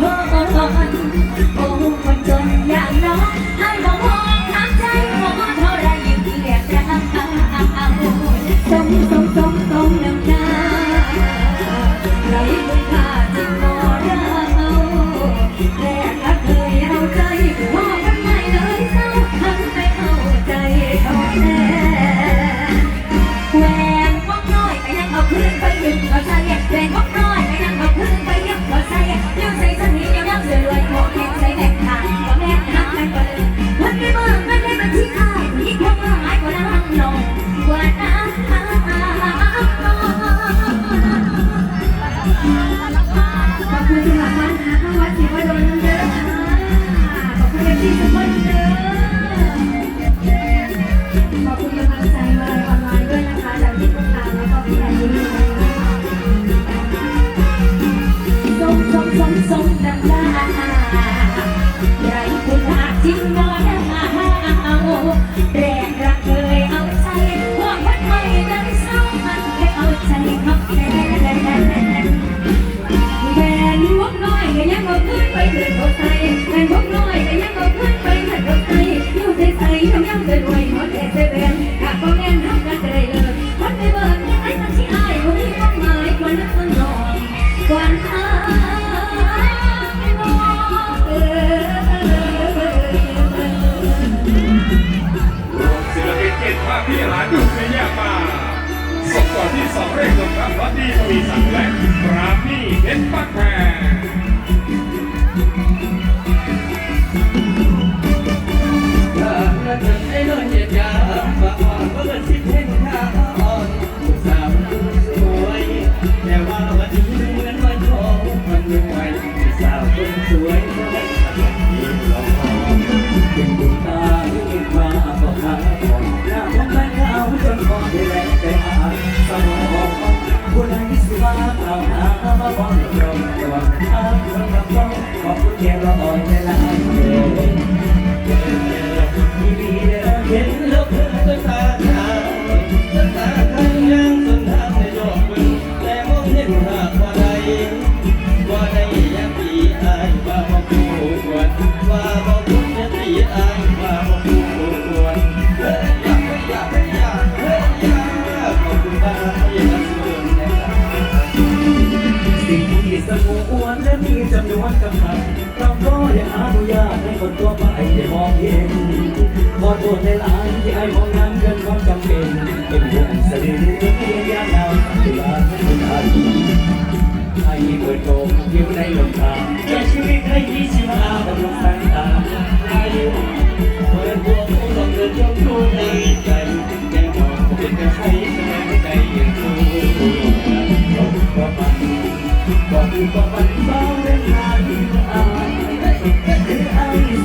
ห้ากัน สองเร็งลงครับวัดดี้ทวีสังและ แค่ว่าอ่อนใจละเกินที่ดีเห็นแล้วเธอก็ตาขาวตาขางยังสนทางในดอกบิ่แต่มองเห็นหากว่าใดว่าใดอยากตีอายว่าบ่ผู้วดว่าบ่ผู้จะตีอายว่าบ่ผู้วดเฮ้ยอยากอยากอยากเฮ้ยอยาขอบคุณบ้าที่รกสุดในใจสิ่งที่สมควรและมีจำนวนกำลั อนุญาตให้คนทั่วไปได้มองเห็นขอโทษในหลานที่ไอ้มองน้ำเกินความจำเป็น เป็นห่วงสรีระที่ยังยาวนานเวลาคุณอาทีให้เปิดโลกยิวในลมตาแก่ชีวิตให้ยี่สิบอาบำรุงสายตาอายุเปิดหัวกผู้ต้องเกิดยกดูในใจแก่มองเป็นกระใช้แสดงใจอย่างรู้ก็มันก็คือก็มับ้า